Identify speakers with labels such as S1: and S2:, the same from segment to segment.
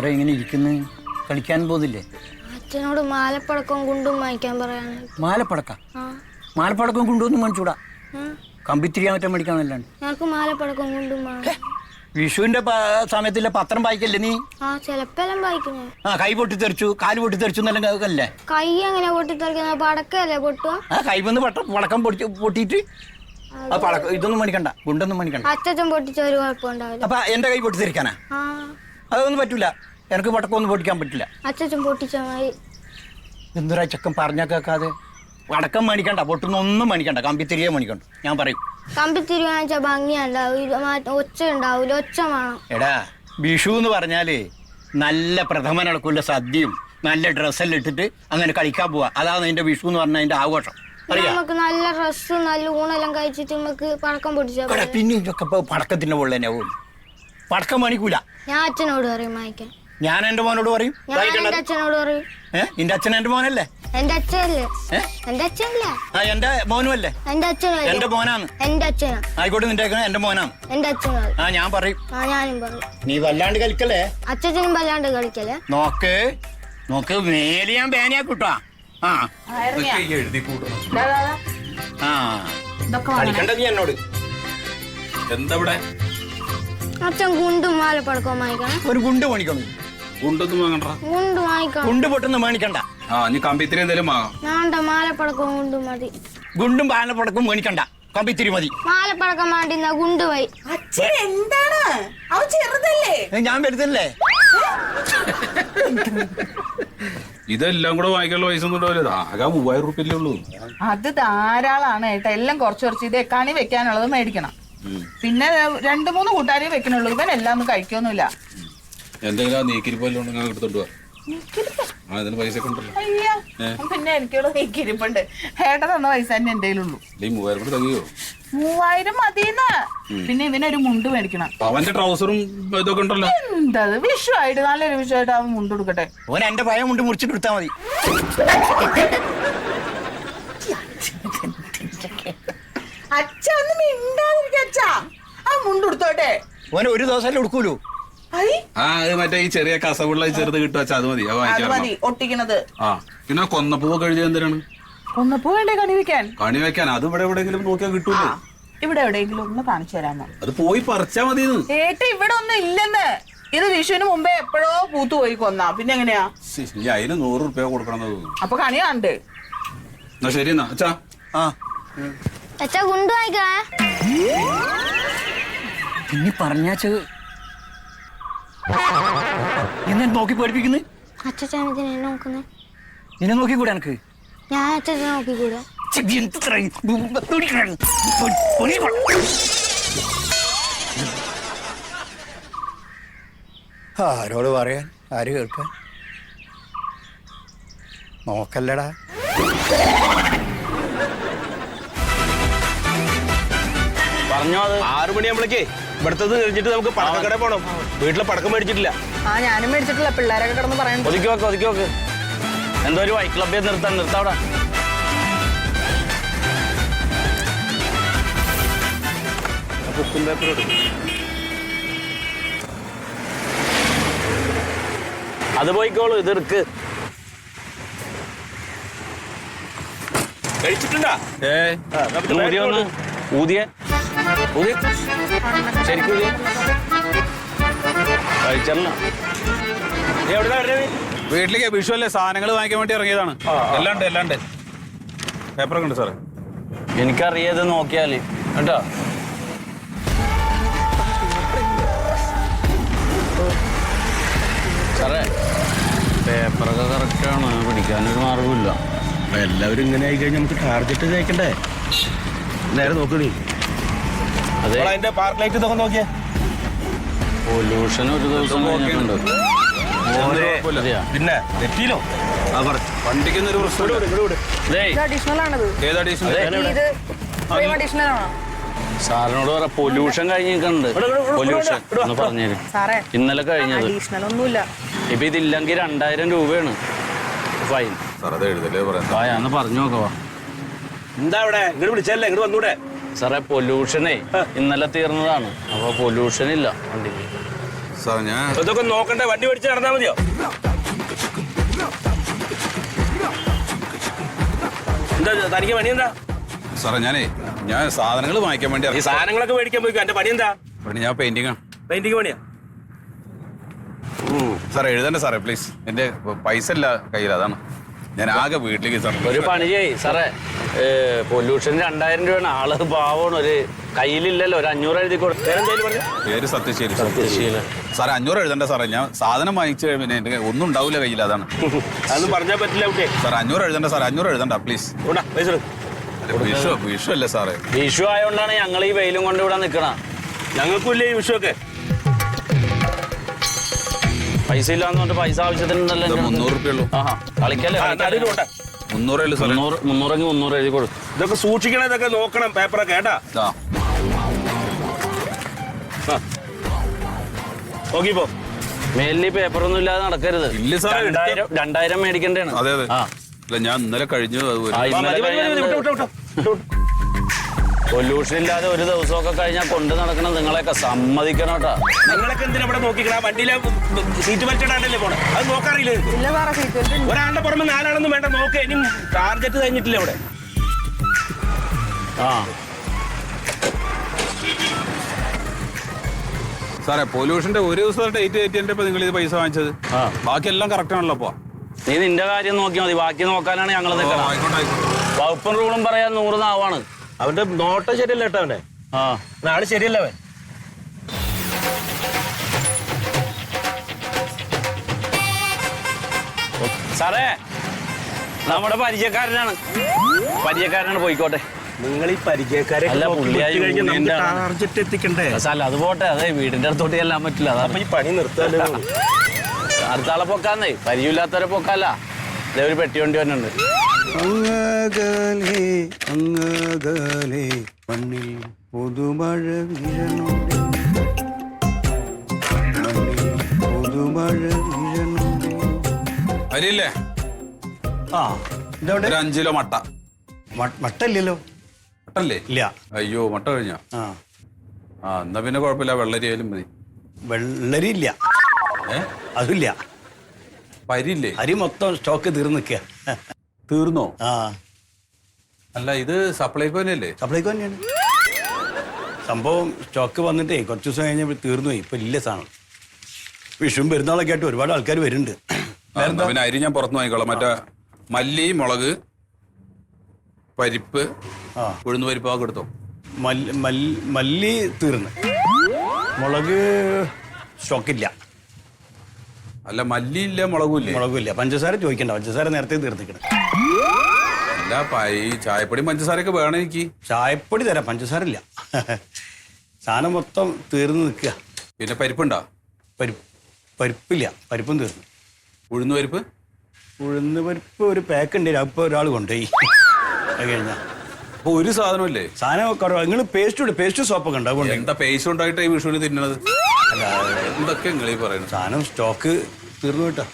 S1: എന്താ ഇങ്ങനെ ഇരിക്കുന്നു? കളിക്കാൻ പോകുന്നില്ലേ?
S2: അച്ഛനോട് മാലപ്പടക്കം കൊണ്ടും വാങ്ങിക്കാൻ പറയാണ്
S1: മാലപ്പടക്ക? മാലപ്പടക്കം കൊണ്ടുവന്ന് മേടിച്ചൂടാ. കമ്പിത്തിരിയാൻ പറ്റാൻ മേടിക്കാന്നല്ലാണ്ട്
S2: ഞങ്ങൾക്ക് മാലപ്പടക്കം കൊണ്ടും
S1: വിഷുവിന്റെ സമയത്തില്ല സമയത്തിലെ പത്രം വായിക്കല്ലേ നീ?
S2: ആ
S1: കൈ പൊട്ടി പൊട്ടിത്തെറിച്ചു കാൽ പൊട്ടിത്തെറിച്ചു എന്നെല്ലാം
S2: കൈ എങ്ങനെ പൊട്ടിത്തെറിക്കുന്ന പടക്കല്ലേ പൊട്ടുക?
S1: ആ കൈ വന്ന് പട്ട പടക്കം പൊട്ടി പൊട്ടിയിട്ട് ആ പടക്കം ഇതൊന്നും മണിക്കണ്ട ഗുണ്ടൊന്നും മണിക്കണ്ട
S2: അച്ഛൻ പൊട്ടിച്ച ഒരു കുഴപ്പമുണ്ടാവില്ല.
S1: അപ്പൊ എന്റെ കൈ പൊട്ടിത്തെറിക്കാനാ?
S2: ആ.
S1: അതൊന്നും പറ്റൂല. എനിക്ക് പടക്കമൊന്നും പൊട്ടിക്കാൻ പറ്റില്ല.
S2: അച്ഛൻ മതി
S1: എന്തൊരാ ചക്കൻ പറഞ്ഞ കേൾക്കാതെ. വടക്കം മണിക്കണ്ട പൊട്ടുന്ന മണിക്കണ്ട മേടിക്കണ്ട കമ്പിത്തിരിയെ മേടിക്കണ്ട. ഞാൻ പറയും.
S2: കമ്പിത്തിരി വാങ്ങിച്ചാൽ ഭംഗിയുണ്ടാവും ഒച്ച ഉണ്ടാവില്ല ഒച്ച വേണം.
S1: എടാ വിഷു എന്ന് പറഞ്ഞാൽ നല്ല പ്രഥമ നടക്കുള്ള സദ്യയും നല്ല ഡ്രസ്സെല്ലാം ഇട്ടിട്ട് അങ്ങനെ കളിക്കാൻ പോവാ. അതാണ് അതിന്റെ വിഷു എന്ന് പറഞ്ഞ അതിന്റെ ആഘോഷം.
S2: നമുക്ക് നല്ല ഡ്രസ്സ് നല്ല ഊണെല്ലാം കഴിച്ചിട്ട് നമുക്ക് പടക്കം
S1: പൊടിച്ചാ പിന്നെ ഇതൊക്കെ പടക്കത്തിന്റെ തന്നെ പോകും പടക്കം മണിക്കൂല
S2: ഞാൻ അച്ഛനോട് പറയും വാങ്ങിക്കാൻ
S1: ഞാൻ എന്റെ മോനോട് പറയും.
S2: ഞാൻ എന്റെ അച്ഛനോട് പറയും.
S1: നിന്റെ അച്ഛൻ എന്റെ മോനല്ലേ?
S2: എന്റെ അച്ഛനല്ലേ? എന്റെ അച്ഛനല്ല.
S1: ആ എന്റെ മോനും അല്ലേ?
S2: എന്റെ അച്ഛനല്ലേ
S1: എന്റെ മോനാണ്.
S2: എന്റെ അച്ഛനാ.
S1: ആയിക്കോട്ടെ നിന്റെ എന്റെ മോനാണ്.
S2: എന്റെ അച്ഛനാ
S1: ആ ഞാൻ പറയും.
S2: ആ ഞാനും പറയും.
S1: നീ വല്ലാണ്ട് കളിക്കല്ലേ?
S2: അച്ഛനും വല്ലാണ്ട് കളിക്കല്ലേ?
S1: നോക്ക്. നോക്ക് മേലെ ഞാൻ പേനയാക്കൂട്ടാ ആ.
S3: എഴുതി കൂട്ടണം.
S1: ആ. കളിക്കണ്ട നീ എന്നോട്.
S3: എന്താ ഇവിടെ?
S2: അച്ഛൻ ഗുണ്ടും മാലപ്പടക്കം വാങ്ങിക്കണം.
S1: ഒരു ഗുണ്ട് മേടിക്കണം
S3: ഗുണ്ടൊന്നും വാങ്ങണ്ട.
S2: ഗുണ്ട് വാങ്ങിക്കണം
S1: ഗുണ്ട് പൊട്ടൊന്നും
S3: ആ നീ കമ്പിത്തിരി എന്തേലും വാങ്ങാം.
S2: ഞാണ്ട മാലപ്പടക്കം ഗുണ്ടും മതി.
S1: ഗുണ്ടും പാലപ്പടക്കും മേടിക്കണ്ട കമ്പിത്തിരി മതി.
S2: മാലപ്പടക്കം വേണ്ടിന്ന ഗുണ്ട് പോയി.
S4: അച്ഛൻ എന്താണ്? അവൻ ചെറുതല്ലേ?
S1: ഏ, ഞാൻ
S3: ഇതെല്ലാം കൂടെ വാങ്ങിക്കാനുള്ള പൈസ ഒന്നും ഉണ്ടാവില്ല. ഇത് ആകെ മൂവായിരം റുപ്യല്ലേ ഉള്ളൂ.
S4: അത് ധാരാളാണ് ഏട്ടാ. എല്ലാം കുറച്ച് കുറച്ച്. ഇത് എക്കാണി വെക്കാനുള്ളത് മേടിക്കണം. പിന്നെ രണ്ടു മൂന്ന് കൂട്ടാരേ വെക്കണുള്ളൂ ഇവൻ എല്ലാം ഒന്നും കഴിക്കൊന്നുമില്ല.
S3: എന്തെങ്കിലും ആ നീക്കിരിപ്പല്ലോ ഉണ്ടെങ്കിൽ എടുത്തോണ്ട് പോവാ ആ ഇതിന് പൈസ ഒക്കെ
S4: അയ്യോ, പിന്നെ എനിക്കുള്ള നീക്കിരിപ്പുണ്ട്. ഏട്ട തന്ന പൈസ തന്നെ എന്റെ കയ്യിലുള്ളൂ.
S3: അല്ലെ ഈ മൂവായിരം കൂടെ തകയോ
S4: മൂവായിരം മതിന്ന് പിന്നെ ഇവനൊരു മുണ്ട് മേടിക്കണം.
S3: അവന്റെ ട്രൗസറും ഇതൊക്കെ ഉണ്ടല്ലോ.
S4: എന്തത്? വിഷു ആയിട്ട് നല്ലൊരു വിഷയമായിട്ട് ആയിട്ട് അവൻ മുണ്ട് കൊടുക്കട്ടെ
S1: ഓൻ എന്റെ ഭയം കൊണ്ട് മുറിച്ചിട്ട് എടുത്താൽ മതി.
S4: അച്ഛ ഒന്ന് മിണ്ടാതിരിക്ക അച്ഛാ. ആ മുണ്ട് കൊടുത്തോട്ടെ
S1: ഓൻ ഒരു ദിവസം എടുക്കൂലൂ
S3: ആ അത് മറ്റേ ഈ ചെറിയ കസവുള്ള ചെറുത് കിട്ടുക അത് മതി
S4: മതി ഒട്ടിക്കണത്.
S3: ആ പിന്നെ കൊന്നപ്പൂവൊക്കെ എഴുതിയത് എന്തിനാണ്?
S4: കൊന്നപ്പൂ വേണ്ടേ കണി വെക്കാൻ
S3: കണി വെക്കാൻ അത് ഇവിടെ എവിടെയെങ്കിലും നോക്കിയാൽ കിട്ടൂലേ?
S4: ഇവിടെ എവിടെയെങ്കിലും ഒന്ന് കാണിച്ചു തരാമോ?
S3: അത് പോയി പറിച്ചാ മതി
S4: ഏട്ട ഇവിടെ ഒന്നും ഇല്ലെന്ന്. ഇത് വിഷുവിന് മുമ്പേ എപ്പോഴോ പൂത്തു പോയി കൊന്നാ. പിന്നെ എങ്ങനെയാ?
S3: അതിന് നൂറ് റുപ്യ കൊടുക്കണം
S4: അപ്പൊ കണി കണ്ട്
S3: എന്നാ ശരി എന്നാ. അച്ഛാ.
S1: ആ.
S2: അച്ഛാ കൊണ്ടുപോയിക്കാ
S1: പിന്നെ പറഞ്ഞാച്ച് എന്നെ നോക്കി പേടിപ്പിക്കുന്നു?
S2: അച്ഛൻ ഇതിനെ നോക്കുന്നേ.
S1: നിന്നെ നോക്കി കൂടെ എനക്ക്?
S2: ഞാൻ അച്ഛനെ നോക്കിക്കൂടെ.
S1: ആരോട് പറയാൻ? ആര് കേൾക്കാൻ? നോക്കല്ലടാ.
S5: പറഞ്ഞോ അത്.
S6: ആറു മണിയാകുമ്പോഴേക്കേ ഇവിടുത്തത് കഴിഞ്ഞിട്ട് നമുക്ക് പടക്കക്കട പോണം. വീട്ടിലെ പടക്കം മേടിച്ചിട്ടില്ല.
S4: ആ ഞാനും മേടിച്ചിട്ടില്ല. പിള്ളേരൊക്കെ കിടന്ന് പറയാൻ
S5: ഒതുക്കി വെക്ക് ഒതുക്കി വെക്ക്. എന്തോ ഒരു വൈറ്റ് ക്ലബിൽ നിർത്താൻ നിർത്താവിടെ
S6: എടുക്കും.
S5: അത് പോയിക്കോളൂ ഇത് എടുക്ക്.
S6: കഴിച്ചിട്ടുണ്ടാ?
S3: ഏ
S5: ഊതിയ. ഊതിയ ശരിക്കും ഊതിയ കഴിച്ചല്ല
S6: നീ എവിടുന്നാ വരുന്നത്
S3: വീട്ടിലേക്ക് വിഷു അല്ലേ സാധനങ്ങൾ വാങ്ങിക്കാൻ വേണ്ടി ഇറങ്ങിയതാണ്. എല്ലാം ഉണ്ട് എല്ലാം ഉണ്ട് പേപ്പറൊക്കെ ഉണ്ട് സാറേ
S5: എനിക്കറിയത് നോക്കിയാൽ കേട്ടോ സാറേ പേപ്പറൊക്കെ കറക്റ്റാണ് പിടിക്കാനൊരു മാർഗമില്ല
S6: എല്ലാവരും ഇങ്ങനെ ആയി കഴിഞ്ഞാൽ നമുക്ക് ടാർഗറ്റ് തേക്കണ്ടേ? നേരെ നോക്കണി
S5: അതെ.
S6: അതിന്റെ പാർക്ക് ലൈറ്റ് ഇതൊക്കെ നോക്കിയേ.
S5: പൊല്യൂഷൻ ഒരു ദിവസം കഴിഞ്ഞിട്ടുണ്ട്?
S6: പിന്നെ
S3: ഒരു പ്രശ്നം
S5: സാറിനോട് പറ പൊല്യൂഷൻ കഴിഞ്ഞിട്ടുണ്ട് പൊല്യൂഷൻ എന്ന്
S4: പറഞ്ഞു
S5: ഇന്നലെ കഴിഞ്ഞത്.
S4: അഡീഷണൽ ഒന്നുമില്ല.
S5: ഇപ്പൊ ഇതില്ലെങ്കിൽ രണ്ടായിരം രൂപയാണ് ഫൈൻ. പറഞ്ഞു നോക്കവാ
S6: എന്താ ഇവിടെ ഇങ്ങോട്ട് വിളിച്ചല്ലേ ഇങ്ങോട്ട് വന്നൂടെ?
S5: സാറേ പൊല്യൂഷനേ ഇന്നലെ തീർന്നതാണ്. അപ്പൊ പൊല്യൂഷൻ ഇല്ല വണ്ടിക്ക്.
S3: സാർ ഞാൻ
S7: ഇതൊക്കെ നോക്കണ്ടേ വണ്ടി പിടിച്ച് നടന്നാ മതിയോ? എന്താ തനിക്ക് പണി എന്താ
S3: സാറേ ഞാനേ ഞാൻ സാധനങ്ങൾ വാങ്ങിക്കാൻ വേണ്ടി
S7: ഈ
S3: ഇറങ്ങി.
S7: സാധനങ്ങളൊക്കെ മേടിക്കാൻ പോയിക്കോ എന്റെ പണി എന്താ
S3: പണി ഞാൻ പെയിന്റിംഗ് ആണ്.
S7: പെയിന്റിങ് പണിയാ?
S3: സാർ എഴുതണ്ട സാറേ പ്ലീസ് എന്റെ പൈസ ഇല്ല കയ്യിൽ അതാണ്. ഞാൻ ആകെ വീട്ടിലേക്ക് സാർ
S5: ഒരു പണി ചെയ്യ്. സാറേ പൊല്യൂഷൻ രണ്ടായിരം രൂപയാണ്. ആൾ പാവമാണ്. ഒരു കയ്യിലില്ലല്ലോ. ഒരു അഞ്ഞൂറ് എഴുതി
S3: പേര് സത്യശീലി
S5: സത്യശീല
S3: സാറേ അഞ്ഞൂറ് എഴുതണ്ട സാറേ. ഞാൻ സാധനം വാങ്ങിച്ചു പിന്നെ എന്റെ ഒന്നും ഉണ്ടാവില്ല കയ്യിൽ അതാണ്.
S7: അത് പറഞ്ഞാൽ പറ്റില്ല കുട്ടിയെ.
S3: സാർ അഞ്ഞൂറ് എഴുതണ്ട സാർ അഞ്ഞൂറ് എഴുതണ്ട പ്ലീസ്. വിഷു വിഷു അല്ലേ സാറേ?
S5: വിഷു ആയതുകൊണ്ടാണ് ഞങ്ങൾ ഈ വെയിലും കൊണ്ട് ഇവിടെ നിൽക്കണം
S7: ഞങ്ങൾക്കും ഇല്ലേ ഈ വിഷുവൊക്കെ?
S5: പൈസ ഇല്ലാന്ന് പറഞ്ഞിട്ട് പൈസ ആവശ്യത്തിനുണ്ടല്ലോ
S3: ഇത്
S5: എന്റെ അടുത്ത്.
S3: മുന്നൂറ് റുപ്യ ഉള്ളൂ.
S5: ആഹാ കളിക്കല്ലേ.
S3: മുന്നൂറേ ഉള്ളൂ സാറേ
S5: മുന്നൂറ് മുന്നൂറെങ്കിൽ മുന്നൂറ് എഴുതി കൊടുത്തു
S7: ഇതൊക്കെ സൂക്ഷിക്കണം ഇതൊക്കെ നോക്കണം പേപ്പറൊക്കെ കേട്ടാ?
S3: ആ.
S7: നോക്കിപ്പോ.
S5: മേലിൽ പേപ്പറൊന്നും ഇല്ലാതെ നടക്കരുത്.
S3: ഇല്ല സാറേ,
S5: രണ്ടായിരം രണ്ടായിരം മേടിക്കണ്ടേണ്
S3: അതെ അതെ.
S5: ആ.
S3: ഞാൻ ഇന്നലെ കഴിഞ്ഞു അതുപോലെ ഒരു-
S5: ആ,
S7: ആ,
S5: ഇന്നലെ
S7: മതി, മതി, മതി, വിട്ടോ, വിട്ടോ, വിട്ടോ. വിട്ടോ, വിട്ടോ.
S5: പൊല്യൂഷൻ ഇല്ലാതെ ഒരു ദിവസമൊക്കെ കഴിഞ്ഞാൽ കൊണ്ട് നടക്കണം നിങ്ങളെയൊക്കെ സമ്മതിക്കണം കേട്ടോ.
S7: നിങ്ങളൊക്കെ എന്തിനാ ഇവിടെ നോക്കിക്കണ? വണ്ടിയിലെ സീറ്റ് വലിച്ചിടാണ്ടല്ലേ പോണേ? അത്
S4: നോക്കാറില്ല ബെൽറ്റ്.
S7: ഒരാളുടെ പുറമെ നാലാളൊന്നും വേണ്ട നോക്ക്. ഇനി ടാർഗറ്റ് കഴിഞ്ഞിട്ടില്ല ഇവിടെ.
S5: ആ.
S3: സാറേ പൊല്യൂഷന്റെ ഒരു ദിവസം ഡേറ്റ് കയറ്റിയപ്പോ നിങ്ങൾ ഇത് പൈസ വാങ്ങിച്ചത്.
S5: ബാക്കിയെല്ലാം
S3: ബാക്കി എല്ലാം കറക്റ്റ് ആണല്ലോ അപ്പൊ
S5: നീ നിന്റെ കാര്യം നോക്കിയാൽ മതി. ബാക്കി നോക്കാനാണ് ഞങ്ങൾ നിൽക്കണം
S3: ആയിക്കോട്ടെ.
S5: വകുപ്പും റൂളും പറയാൻ നൂറ് നാവാണ്.
S7: അവന്റെ നോട്ടം ശരിയല്ല കേട്ടോ അവനെ.
S5: നാട്
S7: നാളെ ശരിയല്ല അവൻ.
S5: സാറേ നമ്മുടെ പരിചയക്കാരനാണ്. പരിചയക്കാരനാണ് പോയിക്കോട്ടെ.
S7: നിങ്ങൾ ഈ പരിചയക്കാരെ എത്തിക്കണ്ടേ?
S5: അല്ല അത് പോട്ടെ. അതെ വീടിന്റെ അടുത്തോട്ട് ചെല്ലാൻ പറ്റില്ല
S7: അപ്പൊ ഈ പണി നിർത്താല്ലോ
S5: അടുത്താളെ പൊക്കാന്നേ പരിചയമില്ലാത്തവരെ പൊക്കല്ല. ഒരു പെട്ടി വണ്ടി വന്നുണ്ട്
S6: ഉണ്ട് അഞ്ചിലോ മണ്ണിൽ പുതുമഴ വീഴണുണ്ട് മണ്ണിൽ പുതുമഴ വീഴണുണ്ട്
S3: അരിയില്ലേ
S6: ആ ഇതവിടെ?
S3: ഒരു അഞ്ച് കിലോ മട്ട.
S6: മട്ടല്ലോ
S3: മട്ടല്ലേ
S6: ഇല്ല.
S3: അയ്യോ മട്ട കഴിഞ്ഞോ?
S6: ആ.
S3: ആ എന്നാ പിന്നെ കുഴപ്പമില്ല വെള്ളരി ആയാലും മതി.
S6: വെള്ളരി ഇല്ല
S3: ഏ?
S6: അതില്ല
S3: പരിയില്ലേ?
S6: അരി മൊത്തം സ്റ്റോക്ക് തീർന്നു നിൽക്കുക.
S3: തീർന്നോ?
S6: ആ.
S3: അല്ല ഇത് സപ്ലൈകോ തന്നെയല്ലേ
S6: സപ്ലൈക്കോ തന്നെയാണ് സംഭവം സ്റ്റോക്ക് വന്നിട്ടേ കുറച്ച് ദിവസം കഴിഞ്ഞപ്പോൾ തീർന്നു പോയി. ഇപ്പൊ ഇല്ല സാധനം. വിഷുവും പെരുന്നാളൊക്കെ ആയിട്ട് ഒരുപാട് ആൾക്കാർ വരുന്നുണ്ട്.
S3: ആ, എന്നാ പിന്നെ അരി ഞാൻ പുറത്ത് വാങ്ങിക്കോളാം. മറ്റേ മല്ലി മുളക് പരിപ്പ്
S6: ആ.
S3: ഉഴുന്ന് പരിപ്പ് ഒക്കെ എടുത്തോ?
S6: മല്ലി മല്ലി മല്ലി തീർന്ന്. മുളക് സ്റ്റോക്കില്ല
S3: അല്ല മല്ലിയില്ല ഇല്ല മുളകുമില്ല. ഇല്ലേ
S6: പഞ്ചസാര ചോദിക്കണ്ട. പഞ്ചസാര നേരത്തെ തീർത്തിക്കണം.
S3: അല്ല പൈ ചായപ്പൊടി പഞ്ചസാരയൊക്കെ വേണം എനിക്ക്.
S6: ചായപ്പൊടി തരാം. പഞ്ചസാര ഇല്ല സാധനം മൊത്തം തീർന്ന് നിൽക്കുക.
S3: പിന്നെ പരിപ്പുണ്ടോ?
S6: പരിപ്പ് പരിപ്പില്ല. പരിപ്പും തീർന്നു.
S3: ഉഴുന്ന് പരിപ്പ്?
S6: ഉഴുന്ന് പരിപ്പ് ഒരു പാക്ക് ഉണ്ട്. അപ്പോൾ ഒരാൾ കൊണ്ടുപോയി. അത് കഴിഞ്ഞാൽ
S3: അപ്പൊ ഒരു സാധനം ഇല്ലേ
S6: സാധനം നിങ്ങൾ പേസ്റ്റ് പേസ്റ്റ് സോപ്പൊക്കെ ഉണ്ട്? അതുകൊണ്ട്
S3: എന്താ പേസ്റ്റ് ഉണ്ടായിട്ട് ഈ വിഷുവിന് തിന്നണത്? എന്തൊക്കെ നിങ്ങളീ പറയുന്നത്
S6: സാധനം സ്റ്റോക്ക് തീർന്നു കേട്ടോ.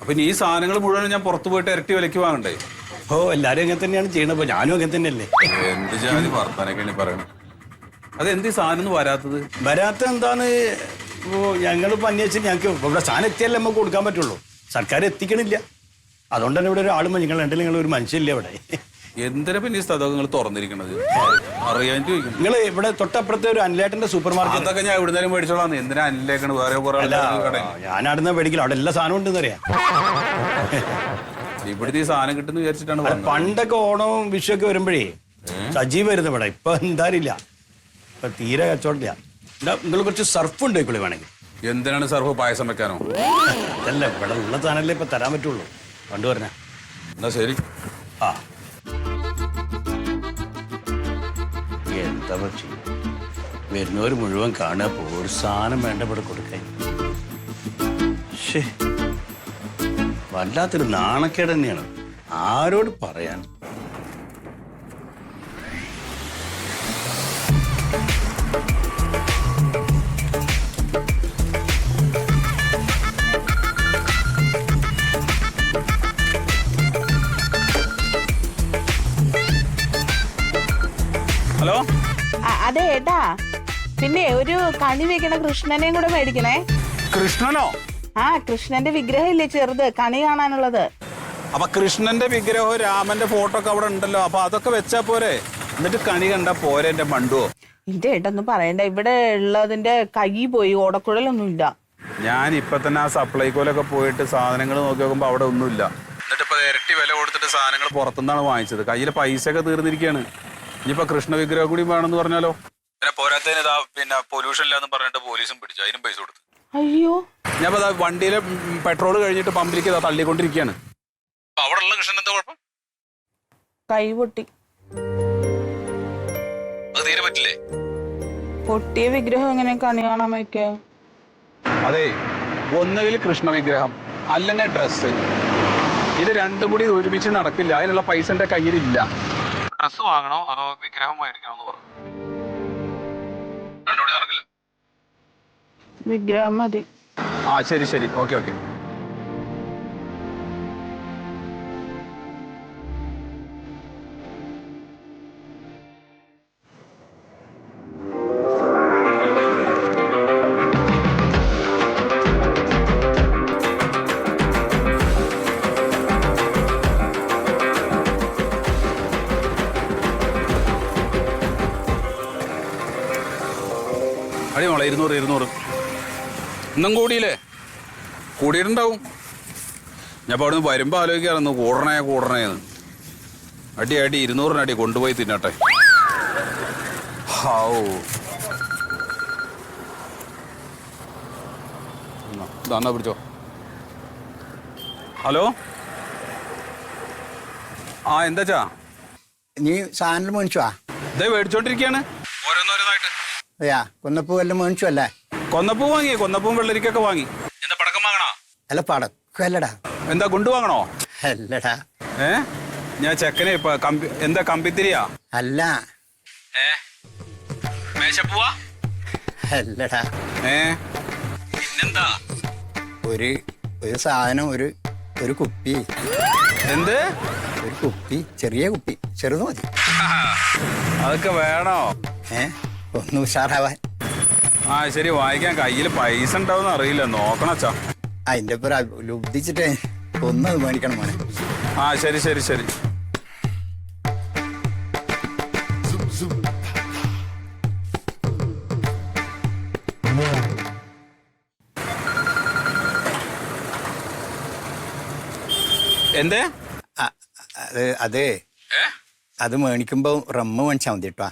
S3: അപ്പൊ ഇനി ഈ സാധനങ്ങൾ മുഴുവൻ ഞാൻ പുറത്ത് പോയിട്ട് ഇരട്ടി വിലക്ക് വാങ്ങണ്ടേ?
S6: ഓ എല്ലാവരും അങ്ങനെ തന്നെയാണ് ചെയ്യണത്. അപ്പൊ ഞാനും അങ്ങനെ തന്നെയല്ലേ?
S3: എന്ത് ജാതി വർത്താനൊക്കെയാണ് ഈ പറയണത് അത് സാധനം വരാത്തത്?
S6: വരാത്ത എന്താണ്? ഇപ്പോ ഞങ്ങളിപ്പോ അന്വേഷിച്ച് ഞങ്ങൾക്ക് ഇവിടെ സാധനം എത്തിയാലേ നമുക്ക് കൊടുക്കാൻ പറ്റുള്ളൂ. സർക്കാർ എത്തിക്കണില്ല. അതുകൊണ്ട് തന്നെ ഇവിടെ ഒരാളും നിങ്ങൾ രണ്ടിൽ നിങ്ങൾ ഒരു മനുഷ്യല്ലേ ഇവിടെ?
S3: എന്തിനാ പിന്നെ ഈ സ്ഥലമൊക്കെ നിങ്ങൾ തുറന്നിരിക്കണത്? അറിയാൻ
S6: നിങ്ങൾ ഇവിടെ തൊട്ടപ്പുറത്തെ ഒരു അനിലേട്ടന്റെ സൂപ്പർ മാർക്കറ്റ്
S3: അതൊക്കെ ഞാൻ എവിടുന്നേലും മേടിച്ചോളാം എന്തിനാ അനിലേക്കാണ് വേറെ കുറെ ഞാൻ
S6: അടുന്ന മേടിക്കില്ല. അവിടെ എല്ലാ സാധനവും ഉണ്ടെന്ന് അറിയാം.
S3: ഇവിടുത്തെ ഈ സാധനം കിട്ടുന്ന വിചാരിച്ചിട്ടാണ്
S6: പണ്ടൊക്കെ ഓണവും വിഷുവൊക്കെ വരുമ്പോഴേ സജീവ് വരുന്നു ഇവിടെ. ഇപ്പൊ എന്തായാലില്ല ഇപ്പൊ തീരെ കച്ചവടമില്ല. നിങ്ങൾ കുറച്ച് സർഫ് ഉണ്ട് ഇക്കുള്ളി വേണമെങ്കിൽ.
S3: എന്തിനാണ് സർഫ് പായസം വെക്കാനോ?
S6: അല്ല ഇവിടെ ഉള്ള സാധനമല്ലേ ഇപ്പൊ തരാൻ പറ്റുള്ളൂ. പണ്ട് പറഞ്ഞ.
S3: എന്നാ ശരി.
S6: ആ. എന്താ പക്ഷി വരുന്നവർ മുഴുവൻ കാണുക. പോ ഒരു സാധനം വേണ്ട ഇവിടെ കൊടുക്കാൻ. വല്ലാത്തൊരു നാണക്കേട് തന്നെയാണ്. ആരോട് പറയാൻ?
S4: പിന്നെ ഒരു കണി വെക്കണ കൃഷ്ണനെയും കൂടെ മേടിക്കണേ.
S3: കൃഷ്ണനോ?
S4: ആ കൃഷ്ണന്റെ വിഗ്രഹം ഇല്ലേ ചെറുത് കണി കാണാനുള്ളത്.
S3: അപ്പൊ കൃഷ്ണന്റെ വിഗ്രഹവും രാമന്റെ ഫോട്ടോ ഒക്കെ അവിടെ ഉണ്ടല്ലോ അപ്പൊ അതൊക്കെ വെച്ചാ പോരെ? എന്നിട്ട് കണി കണ്ട പോരെ എന്റെ മണ്ടുവോ?
S4: ഇത് ഏട്ടൊന്നും പറയണ്ട. ഇവിടെ ഉള്ളതിന്റെ കൈ പോയി ഓടക്കുഴലൊന്നും ഇല്ല.
S3: ഞാൻ ഇപ്പൊ തന്നെ ആ സപ്ലൈകോലൊക്കെ പോയിട്ട് സാധനങ്ങൾ നോക്കി നോക്കുമ്പോ അവിടെ ഒന്നുമില്ല. എന്നിട്ട് ഇപ്പൊ ഇരട്ടി വില കൊടുത്തിട്ട് സാധനങ്ങൾ പുറത്തുനിന്നാണ് വാങ്ങിച്ചത്. കയ്യിലെ പൈസ ഒക്കെ തീർന്നിരിക്കുകയാണ് ഇനിയിപ്പോ കൃഷ്ണ വിഗ്രഹം കൂടി വേണമെന്ന് പറഞ്ഞാലോ? പിന്നെ പോരാത്തതിന് ഇതാ പിന്നെ പൊല്യൂഷൻ ഇല്ലാന്ന് പറഞ്ഞിട്ട് പോലീസും പിടിച്ചു. അതിനും പൈസ കൊടുത്തു.
S4: അയ്യോ.
S3: ഞാൻ ഇപ്പൊ വണ്ടിയിലെ പെട്രോൾ കഴിഞ്ഞിട്ട് പമ്പിലേക്ക് ഇതാ തള്ളിക്കൊണ്ടിരിക്കുകയാണ്. അവിടെ ഉള്ള കൃഷ്ണൻ എന്താ കുഴപ്പം?
S4: കൈ പൊട്ടി.
S3: അത് തീരെ പറ്റില്ലേ?
S4: പൊട്ടിയ വിഗ്രഹം എങ്ങനെ കണി കാണാൻ വയ്ക്കുക
S3: അതെ ഒന്നുകിൽ കൃഷ്ണ വിഗ്രഹം അല്ലെങ്കിൽ ഡ്രസ്സ് ഇത് രണ്ടും കൂടി ഒരുമിച്ച് നടക്കില്ല. അതിനുള്ള പൈസ എന്റെ കയ്യിലില്ല. ഡ്രസ്സ് വാങ്ങണോ അതോ വിഗ്രഹമായിരിക്കണോ എന്ന് പറഞ്ഞു
S4: വിഗ്രഹം മതി.
S3: ആ ശരി ശരി. Okay okay. അടി മോളെ ഇരുന്നൂറ് ഇരുന്നൂറ്. ഇന്നും കൂടിയില്ലേ? കൂടിയിട്ടുണ്ടാവും. ഞാൻ അപ്പോൾ അവിടുന്ന് വരുമ്പോൾ ആലോചിക്കാറുന്നു കൂടണേ കൂടണേന്ന് അടി അടി ഇരുന്നൂറിന് അടി കൊണ്ടുപോയി തിന്നട്ടെ. ഹൗ എന്നാ, ഇതാ എന്നാ പിടിച്ചോ. ഹലോ? ആ എന്താച്ചാ
S1: നീ സാധനം മേടിച്ചോ?
S3: ഇതേ മേടിച്ചോണ്ടിരിക്കയാണ് ഓരോന്നോരോന്നായിട്ട്
S1: അയ്യാ കൊന്നപ്പൂ എല്ലാം മേടിച്ചു അല്ലേ?
S3: കൊന്നപ്പൂ വാങ്ങി കൊന്നപ്പൂ വെള്ളരിക്കൊക്കെ വാങ്ങി. എന്താ പടക്കം വാങ്ങണോ?
S1: അല്ല പടക്കം അല്ലടാ.
S3: എന്താ കൊണ്ടുവാങ്ങണോ
S1: അല്ലടാ.
S3: ഏ? ഞാൻ ചെക്കനെ ഇപ്പൊ കമ്പി എന്താ കമ്പിത്തിരിയാ?
S1: അല്ല.
S3: ഏ? മേശപ്പൂവാ?
S1: അല്ലടാ.
S3: ഏ? പിന്നെന്താ?
S1: ഒരു ഒരു സാധനം ഒരു ഒരു കുപ്പി.
S3: എന്ത്?
S1: ഒരു കുപ്പി ചെറിയ കുപ്പി. ചെറുത് മതി.
S3: അതൊക്കെ വേണോ?
S1: ഏ? ഒന്ന് ഉഷാറാവാൻ.
S3: ആ ശരി വായിക്കാൻ കയ്യിൽ പൈസ ഉണ്ടാവും അറിയില്ല. നോക്കണച്ചാ
S1: അതിന്റെ ലുബ്ധിച്ചിട്ടേ ഒന്നത് മേടിക്കണം മോനെ.
S3: ആ ശരി ശരി ശരി. എന്തേ?
S1: അതെ അത് അത് റമ്മ മേടിച്ചാ മതി കേട്ടോ.